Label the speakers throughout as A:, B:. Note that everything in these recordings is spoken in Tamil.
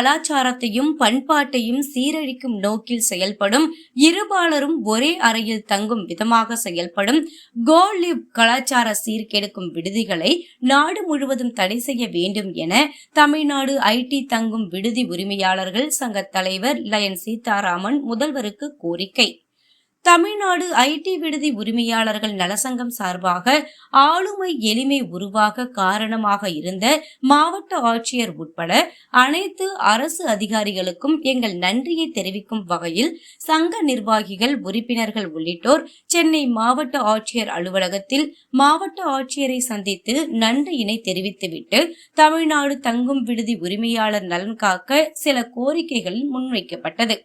A: கலாச்சாரத்தையும் பண்பாட்டையும் சீரழிக்கும் நோக்கில் செயல்படும் இருபாலரும் ஒரே அறையில் தங்கும் விதமாக செயல்படும் கோலிப் கலாச்சார சீர்கெடுக்கும் விடுதிகளை நாடு முழுவதும் தடை செய்ய வேண்டும் என தமிழ்நாடு ஐடி தங்கும் விடுதி உரிமையாளர்கள் சங்க தலைவர் லயன் சீதாராமன் முதல்வருக்கு கோரிக்கை. தமிழ்நாடு ஐடி விடுதி உரிமையாளர்கள் நலசங்கம் சார்பாக ஆளுமை எளிமை உருவாக காரணமாக இருந்த மாவட்ட ஆட்சியர் உட்பட அனைத்து அரசு அதிகாரிகளுக்கும் எங்கள் நன்றியை தெரிவிக்கும் வகையில் சங்க நிர்வாகிகள் உறுப்பினர்கள் உள்ளிட்டோர் சென்னை மாவட்ட ஆட்சியர் அலுவலகத்தில் மாவட்ட ஆட்சியரை சந்தித்து நன்றியினை தெரிவித்துவிட்டு தமிழ்நாடு தங்கும் விடுதி உரிமையாளர் நலன் காக்க சில கோரிக்கைகள் முன்வைக்கப்பட்டது.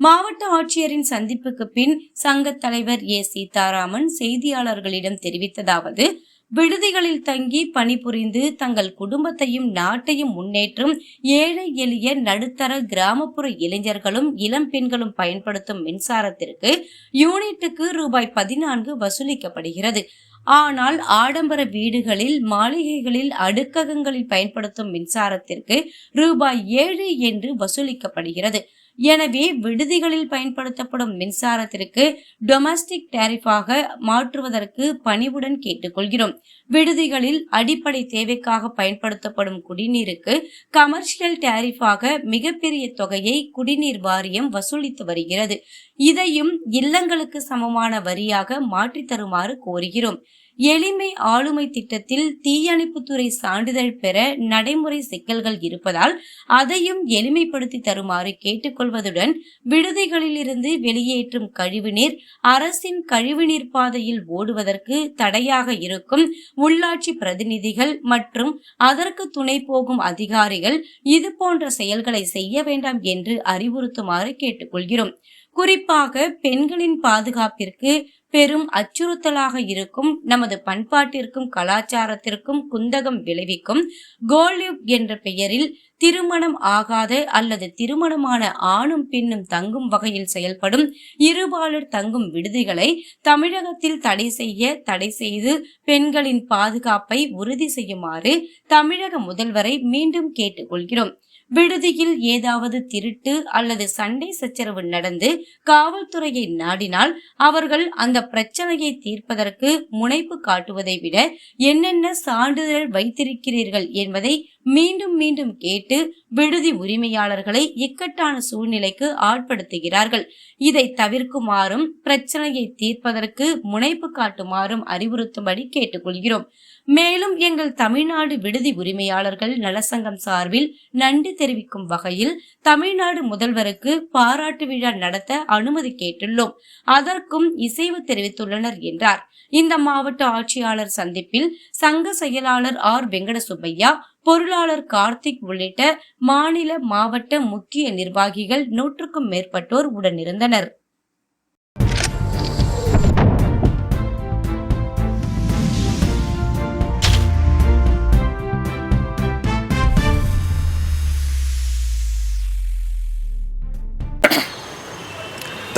A: மாவட்ட ஆட்சியரின் சந்திப்புக்கு பின் சங்க தலைவர் ஏ. சீதாராமன் செய்தியாளர்களிடம் தெரிவித்ததாவது விடுதிகளில் தங்கி பணிபுரிந்து தங்கள் குடும்பத்தையும் நாட்டையும் முன்னேற்றும் ஏழை எளிய நடுத்தர கிராமப்புற இளைஞர்களும் இளம் பெண்களும் பயன்படுத்தும் மின்சாரத்திற்கு யூனிட்டுக்கு ரூபாய் பதினான்கு வசூலிக்கப்படுகிறது. ஆனால் ஆடம்பர வீடுகளில் மாளிகைகளில் அடுக்ககங்களில் பயன்படுத்தும் மின்சாரத்திற்கு ரூபாய் ஏழு என்று வசூலிக்கப்படுகிறது. எனவே விடுதிகளில் பயன்படுத்தப்படும் மின்சாரத்திற்கு டொமஸ்டிக் டேரிஃபாக மாற்றுவதற்கு பணிவுடன் கேட்டுக்கொள்கிறோம். விடுதிகளில் அடிப்படை தேவைக்காக பயன்படுத்தப்படும் குடிநீருக்கு கமர்ஷியல் டேரிஃபாக மிகப்பெரிய தொகையை குடிநீர் வாரியம் வசூலித்து வருகிறது. இதையும் இல்லங்களுக்கு சமமான வரியாக மாற்றித் தருமாறு கோருகிறோம். எளிமை ஆளுமை திட்டத்தில் தீயணைப்புத்துறை சான்றிதழ் பெற நடைமுறை சிக்கல்கள் இருப்பதால் அதையும் எளிமைப்படுத்தி தருமாறு கேட்டுக்கொள்வதுடன் விடுதிகளிலிருந்து வெளியேற்றும் கழிவுநீர் அரசின் கழிவுநீர் பாதையில் ஓடுவதற்கு தடையாக இருக்கும் உள்ளாட்சி பிரதிநிதிகள் மற்றும் அதற்கு துணை போகும் அதிகாரிகள் இது போன்ற செயல்களை செய்ய வேண்டாம் என்று அறிவுறுத்துமாறு கேட்டுக்கொள்கிறோம். குறிப்பாக பெண்களின் பாதுகாப்பிற்கு பெரும் அச்சுறுத்தலாக இருக்கும் நமது பண்பாட்டிற்கும் கலாச்சாரத்திற்கும் குந்தகம் விளைவிக்கும். கோல்யூப் என்ற பெயரில் திருமணம் ஆகாத அல்லது திருமணமான ஆணும் பெண்ணும் தங்கும் வகையில் செயல்படும் இருபாலர் தங்கும் விடுதிகளை தமிழகத்தில் தடை செய்ய தடை செய்து பெண்களின் பாதுகாப்பை உறுதி செய்யுமாறு தமிழக முதல்வரை மீண்டும் கேட்டுக்கொள்கிறோம். விடுதியில் ஏதாவது திருட்டு அல்லது சண்டை சச்சரவு நடந்து காவல்துறையை நாடினால் அவர்கள் அந்த பிரச்சனையை தீர்ப்பதற்கு முனைப்பு காட்டுவதை விட என்னென்ன சான்றிதழ் வைத்திருக்கிறீர்கள் என்பதை மீண்டும் மீண்டும் கேட்டு விடுதி உரிமையாளர்களை இக்கட்டான சூழ்நிலைக்கு ஆட்படுத்துகிறார்கள். இதை தவிர்க்குமாறும் பிரச்சனையை தீர்ப்பதற்கு முனைப்பு காட்டுமாறும் அறிவுறுத்தும்படி கேட்டுக்கொள்கிறோம். மேலும் எங்கள் தமிழ்நாடு விடுதி உரிமையாளர்கள் நலசங்கம் சார்பில் நன்றி தெரிவிக்கும் வகையில் தமிழ்நாடு முதல்வருக்கு பாராட்டு விழா நடத்த அனுமதி கேட்டுள்ளோம். அதற்கும் இசைவு தெரிவித்துள்ளனர் என்றார். இந்த மாவட்ட ஆட்சியாளர் சந்திப்பில் சங்க செயலாளர் ஆர் வெங்கடசுப்பையா பொருளாளர் கார்த்திக் உள்ளிட்ட மாநில மாவட்ட முக்கிய நிர்வாகிகள் நூற்றுக்கும் மேற்பட்டோர் உடனிருந்தனர்.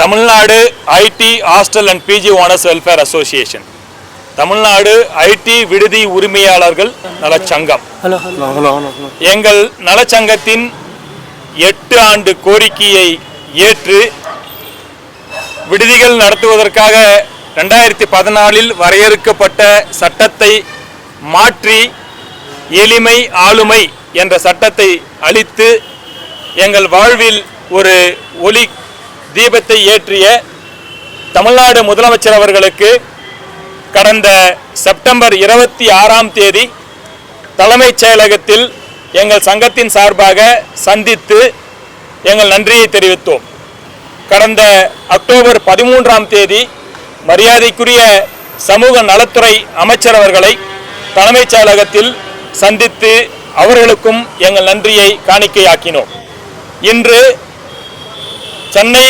B: Tamil Nadu IT hostel and PG owners welfare association. Tamil Nadu IT விடுதி உரிமையாளர்கள் நலச்சங்கம். எங்கள் நலச்சங்கத்தின் எட்டு ஆண்டு கோரிக்கையை ஏற்று விடுதிகள் நடத்துவதற்காக ரெண்டாயிரத்தி பதினாலில் வரையறுக்கப்பட்ட சட்டத்தை மாற்றி எளிமை ஆளுமை என்ற சட்டத்தை அளித்து எங்கள் வாழ்வில் ஒரு ஒளி தீபத்தை ஏற்றிய தமிழ்நாடு முதலமைச்சர் அவர்களுக்கு கடந்த செப்டம்பர் இருபத்தி ஆறாம் தேதி தலைமைச் செயலகத்தில் எங்கள் சங்கத்தின் சார்பாக சந்தித்து எங்கள் நன்றியை தெரிவித்தோம். கடந்த அக்டோபர் பதிமூன்றாம் தேதி மரியாதைக்குரிய சமூக நலத்துறை அமைச்சர் அவர்களை தலைமைச் செயலகத்தில் சந்தித்து அவர்களுக்கும் எங்கள் நன்றியை காணிக்கையாக்கினோம். இன்று சென்னை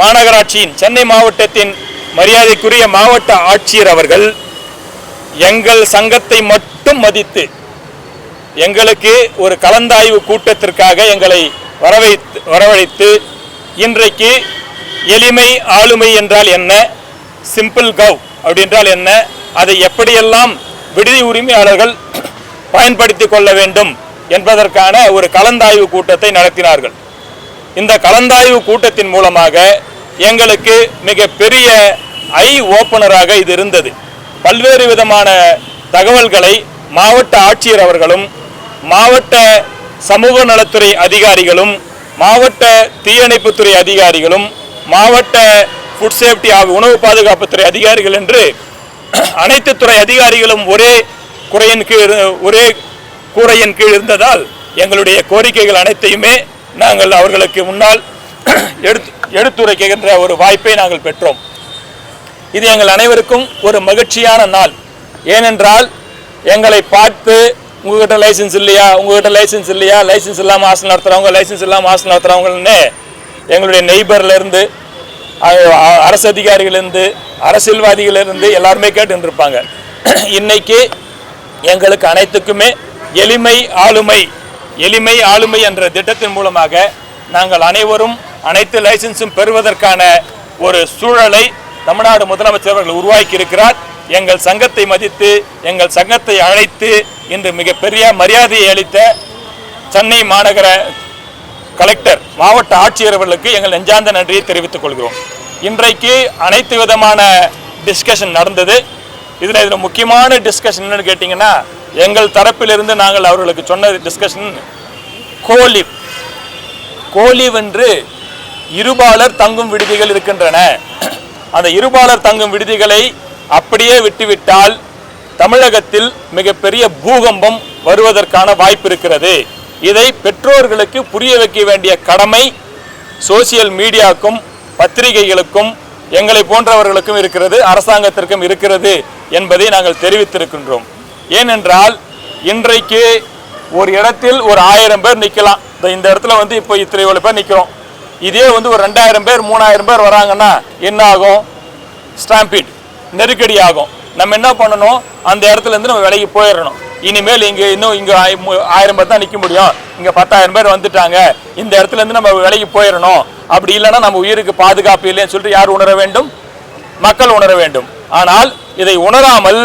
B: மாநகராட்சியின் சென்னை மாவட்டத்தின் மரியாதைக்குரிய மாவட்ட ஆட்சியர் அவர்கள் எங்கள் சங்கத்தை மட்டும் மதித்து எங்களுக்கு ஒரு கலந்தாய்வு கூட்டத்திற்காக எங்களை வரவைத்து வரவழைத்து இன்றைக்கு எளிமை ஆளுமை என்றால் என்ன? சிம்பிள் கவ் அப்படின்றால் என்ன? அதை எப்படியெல்லாம் விடுதி உரிமையாளர்கள் பயன்படுத்தி கொள்ள வேண்டும் என்பதற்கான ஒரு கலந்தாய்வு கூட்டத்தை நடத்தினார்கள். இந்த கலந்தாய்வு கூட்டத்தின் மூலமாக எங்களுக்கு மிக பெரிய ஐ ஓப்பனராக இது இருந்தது. பல்வேறு விதமான தகவல்களை மாவட்ட ஆட்சியர் அவர்களும் மாவட்ட சமூக நலத்துறை அதிகாரிகளும் மாவட்ட தீயணைப்புத்துறை அதிகாரிகளும் மாவட்ட ஃபுட் சேஃப்டி உணவு பாதுகாப்புத்துறை அதிகாரிகள் என்று அனைத்து துறை அதிகாரிகளும் ஒரே குறையின் கீழ் ஒரே கூரையின் கீழ் இருந்ததால் எங்களுடைய கோரிக்கைகள் அனைத்தையுமே நாங்கள் அவர்களுக்கு முன்னால் எடுத்து எடுத்துரைக்கின்ற ஒரு வாய்ப்பை நாங்கள் பெற்றோம். இது எங்கள் அனைவருக்கும் ஒரு மகிழ்ச்சியான நாள். ஏனென்றால் எங்களை பார்த்து உங்ககிட்ட லைசென்ஸ் இல்லையா உங்ககிட்ட லைசென்ஸ் இல்லையா லைசென்ஸ் இல்லாமல் ஆசை நடத்துகிறவங்க லைசென்ஸ் இல்லாமல் ஆசை நடத்துகிறவங்கன்னு எங்களுடைய நெய்பர்லேருந்து அரசு அதிகாரிகளிலிருந்து அரசியல்வாதிகளிலிருந்து எல்லாருமே கேட்டு இருப்பாங்க இன்னைக்கு எங்களுக்கு அனைத்துக்குமே எளிமை ஆளுமை எளிமை ஆளுமை என்ற திட்டத்தின் மூலமாக நாங்கள் அனைவரும் அனைத்து லைசன்ஸும் பெறுவதற்கான ஒரு சூழலை தமிழ்நாடு முதலமைச்சர் அவர்கள் உருவாக்கி இருக்கிறார் எங்கள் சங்கத்தை மதித்து எங்கள் சங்கத்தை அழைத்து இன்று மிகப்பெரிய மரியாதையை அளித்த சென்னை மாநகர கலெக்டர் மாவட்ட ஆட்சியர் அவர்களுக்கு எங்கள் நெஞ்சார்ந்த நன்றியை தெரிவித்துக் கொள்கிறோம். இன்றைக்கு அனைத்து விதமான டிஸ்கஷன் நடந்தது. இதில் இதில் முக்கியமான டிஸ்கஷன் என்னன்னு கேட்டிங்கன்னா எங்கள் தரப்பிலிருந்து நாங்கள் அவர்களுக்கு சொன்ன டிஸ்கஷன் கோலிவ் கோலிவ் என்று இருபாலர் தங்கும் விடுதிகள் இருக்கின்றன. அந்த இருபாலர் தங்கும் விடுதிகளை அப்படியே விட்டுவிட்டால் தமிழகத்தில் மிகப்பெரிய பூகம்பம் வருவதற்கான வாய்ப்பு இருக்கிறது. இதை பெற்றோர்களுக்கு புரிய வைக்க வேண்டிய கடமை சோசியல் மீடியாக்கும் பத்திரிகைகளுக்கும் எங்களை போன்றவர்களுக்கும் இருக்கிறது அரசாங்கத்திற்கும் இருக்கிறது என்பதை நாங்கள் தெரிவித்திருக்கின்றோம். ஏனென்றால் இன்றைக்கு ஒரு இடத்தில் ஒரு ஆயிரம் பேர் நிற்கலாம் இந்த- இந்த இடத்துல வந்து இப்போ இத்தனை இவ்வளோ பேர் நிற்கிறோம் இதே வந்து ஒரு ரெண்டாயிரம் பேர் மூணாயிரம் பேர் வராங்கன்னா என்ன ஆகும் ஸ்டாம்பீட் நெருக்கடி ஆகும் நம்ம என்ன பண்ணணும்? அந்த இடத்துல இருந்து நம்ம விலைக்கு போயிடணும். இனிமேல் இங்கே இன்னும் இங்கே ஆயிரம் பேர் தான் நிற்க முடியும். இங்கே பத்தாயிரம் பேர் வந்துட்டாங்க. இந்த இடத்துல இருந்து நம்ம விலைக்கு போயிடணும். அப்படி இல்லைன்னா நம்ம உயிருக்கு பாதுகாப்பு இல்லைன்னு சொல்லிட்டு யார் உணர வேண்டும்? மக்கள் உணர வேண்டும். ஆனால் இதை உணராமல்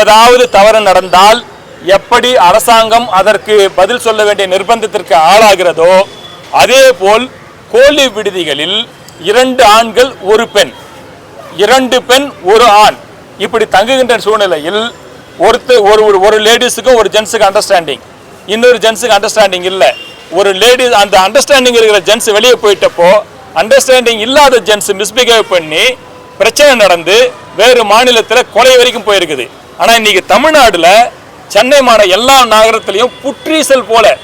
B: ஏதாவது தவறு நடந்தால் எப்படி அரசாங்கம் அதற்கு பதில் சொல்ல வேண்டிய நிர்பந்தத்திற்கு ஆளாகிறதோ அதே போல் கோழி விடுதிகளில் இரண்டு ஆண்கள் ஒரு பெண். இரண்டு பெண் ஒரு ஆண். இப்படி தங்குகின்ற சூழ்நிலையில் ஒருத்தர் ஒரு ஒரு- ஒரு லேடிஸுக்கும் ஒரு ஜென்ஸுக்கு அண்டர்ஸ்டாண்டிங் இன்னொரு ஜென்ஸுக்கு அண்டர்ஸ்டாண்டிங் இல்லை. ஒரு லேடிஸ் அந்த அண்டர்ஸ்டாண்டிங் இருக்கிற ஜென்ஸ் வெளியே போயிட்டப்போ அண்டர்ஸ்டாண்டிங் இல்லாத ஜென்ஸ் மிஸ்பிஹேவ் பண்ணி பிரச்சனை நடந்து வேறு மாநிலத்தில் கொலை வரைக்கும் போயிருக்குது. ஆனால் இன்னைக்கு தமிழ்நாடுல சென்னை மாந எல்லா நகரத்திலையும் புற்றீசல் போல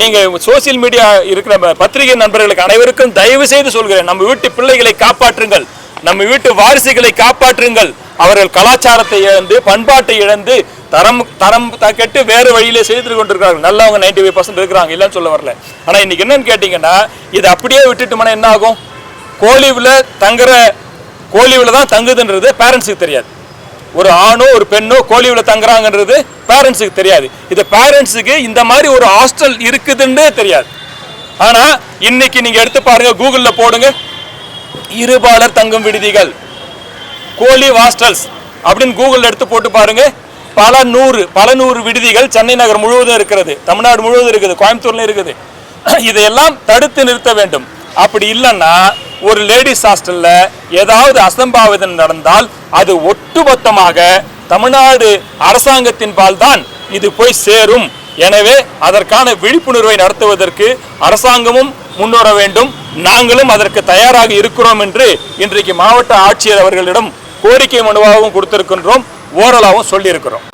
B: நீங்கள் சோசியல் மீடியா இருக்கிற பத்திரிகை நண்பர்களுக்கு அனைவருக்கும் தயவு செய்து சொல்கிறேன் நம்ம வீட்டு பிள்ளைகளை காப்பாற்றுங்கள் நம்ம வீட்டு வாரிசுகளை காப்பாற்றுங்கள். அவர்கள் கலாச்சாரத்தை இழந்து பண்பாட்டை இழந்து தரம் தரம் கெட்டு வேறு வழியிலே செய்து கொண்டிருக்கிறார்கள். நல்லவங்க நைன்டி ஃபைவ் பர்சன்ட் இருக்கிறாங்க இல்லைன்னு சொல்ல வரல. ஆனால் இன்னைக்கு என்னன்னு கேட்டிங்கன்னா இது அப்படியே விட்டுட்டுமானா என்ன ஆகும்? கோழிவில் தங்குற கோழிவில் தான் தங்குதுன்றது பேரண்ட்ஸுக்கு தெரியாது. ஒரு ஆணோ ஒரு பெண்ணோ கோலிவில் தங்குறாங்கன்றது பேரண்ட்ஸுக்கு தெரியாது. இது பேரண்ட்ஸுக்கு இந்த மாதிரி ஒரு ஹாஸ்டல் இருக்குதுன்னே தெரியாது. ஆனால் இன்னைக்கு நீங்கள் எடுத்து பாருங்கள் கூகுளில் போடுங்க. இருபாலர் தங்கும் விடுதிகள். கோழி ஹாஸ்டல்ஸ் அப்படின்னு கூகுளில் எடுத்து போட்டு பாருங்க. பல நூறு பல நூறு விடுதிகள் சென்னை நகர் முழுவதும் இருக்கிறது தமிழ்நாடு முழுவதும் இருக்குது. கோயம்புத்தூர்லேயும் இருக்குது. இதையெல்லாம் தடுத்து நிறுத்த வேண்டும். அப்படி இல்லைன்னா ஒரு லேடிஸ் ஹாஸ்டல்ல ஏதாவது அசம்பாவிதம் நடந்தால் அது ஒட்டுமொத்தமாக தமிழ்நாடு அரசாங்கத்தின் பால் தான் இது போய் சேரும். எனவே அதற்கான விழிப்புணர்வை நடத்துவதற்கு அரசாங்கமும் முன்வர வேண்டும். நாங்களும் அதற்கு தயாராக இருக்கிறோம் என்று இன்றைக்கு மாவட்ட ஆட்சியர் அவர்களிடம் கோரிக்கை மனுவாகவும் கொடுத்திருக்கின்றோம். ஓரலாகவும் சொல்லியிருக்கிறோம்.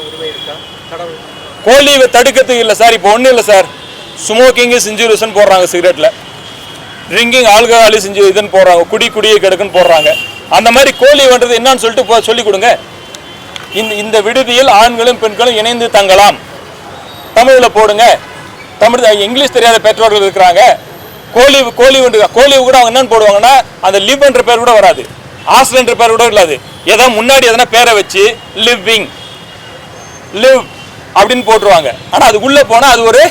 C: உரிமை
B: கோழியை தடுக்கிறதுக்கு இல்லை சார். இப்போ ஒன்றும் இல்லை சார். ஸ்மோக்கிங்கு இன்ஜூரியஸ்னு போடுறாங்க சிகரெட்டில் ட்ரிங்கிங் ஆல்கஹாலிஸ் செஞ்சு இதுன்னு போடுறாங்க. குடி குடியை கெடுக்குன்னு போடுறாங்க. அந்த மாதிரி கோழி வந்தது என்னன்னு சொல்லிட்டு போ- சொல்லிக் கொடுங்க. இந்த இந்த விடுதியில் ஆண்களும் பெண்களும் இணைந்து தங்கலாம். தமிழில் போடுங்க. தமிழ் இங்கிலீஷ் தெரியாத பெற்றோர்கள் இருக்கிறாங்க. கோழி கோழி உண்டு கோழி கூட அவங்க என்னன்னு போடுவாங்கன்னா அந்த லிவ் என்ற பேர் கூட வராது. ஹாஸ்டல் என்ற பேர் கூட இல்லாது. ஏதோ முன்னாடி எதனா பேரை வச்சு லிவ்விங் லிவ் அப்படின்னு போட்டுருவாங்க. ஆனால் அது உள்ளே போனால் அது ஒரு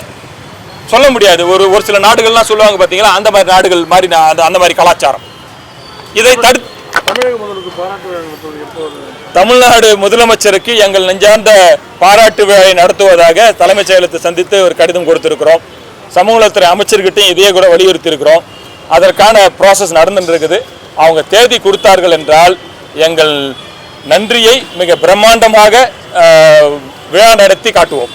B: சொல்ல முடியாது. ஒரு ஒரு சில நாடுகள்லாம் சொல்லுவாங்க பார்த்தீங்களா அந்த மாதிரி நாடுகள் மாதிரி அந்த அந்த மாதிரி கலாச்சாரம். இதை தடு
C: தமிழக முதல்வருக்கு பாராட்டு விழா நடத்துவது எப்போது?
B: தமிழ்நாடு முதலமைச்சருக்கு எங்கள் நெஞ்சார்ந்த பாராட்டு விழாவை நடத்துவதாக தலைமைச் செயலத்தை சந்தித்து ஒரு கடிதம் கொடுத்திருக்கிறோம். சமூக நலத்துறை அமைச்சர்கிட்டையும் இதையே கூட வலியுறுத்தி இருக்கிறோம் அதற்கான ப்ராசஸ் நடந்துட்டு இருக்குது அவங்க தேதி கொடுத்தார்கள் என்றால் எங்கள் நன்றியை மிக பிரம்மாண்டமாக விழா நடத்தி காட்டுவோம்.